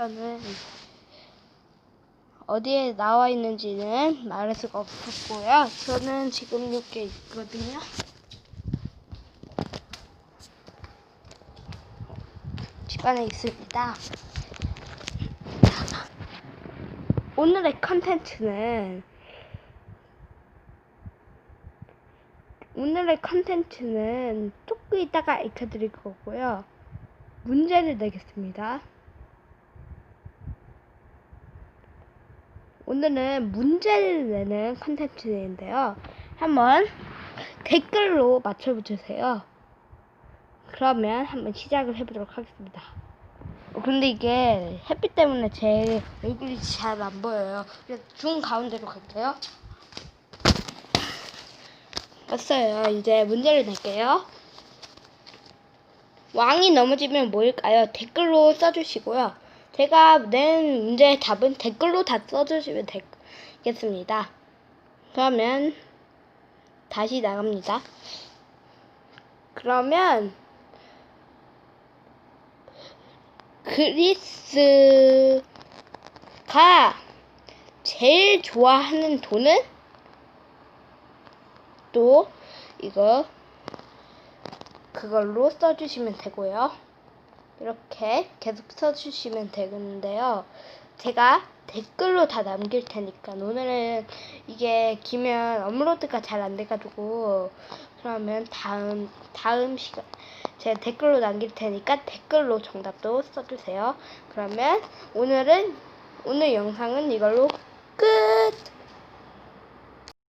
저는 어디에 나와 있는지는 말할 수가 없었고요. 저는 지금 여기 있거든요. 집안에 있습니다. 오늘의 컨텐츠는 오늘의 컨텐츠는 조금 이따가 익혀드릴 거고요. 문제를 내겠습니다. 오늘은 문제를 내는 컨텐츠인데요. 한번 댓글로 맞춰주세요. 그러면 한번 시작을 해보도록 하겠습니다. 어, 근데 이게 햇빛 때문에 제 얼굴이 잘 안 보여요. 중 가운데로 갈게요. 왔어요. 이제 문제를 낼게요. 왕이 넘어지면 뭐일까요? 댓글로 써주시고요. 제가 낸 문제의 답은 댓글로 다 써주시면 되겠습니다. 그러면 다시 나갑니다. 그러면 그리스가 제일 좋아하는 돈은 또 이거 그걸로 써주시면 되고요. 이렇게 계속 써주시면 되는데요. 제가 댓글로 다 남길 테니까 오늘은 이게 기면 업로드가 잘 안 돼가지고 그러면 다음 다음 시간 제가 댓글로 남길 테니까 댓글로 정답도 써주세요. 그러면 오늘은 오늘 영상은 이걸로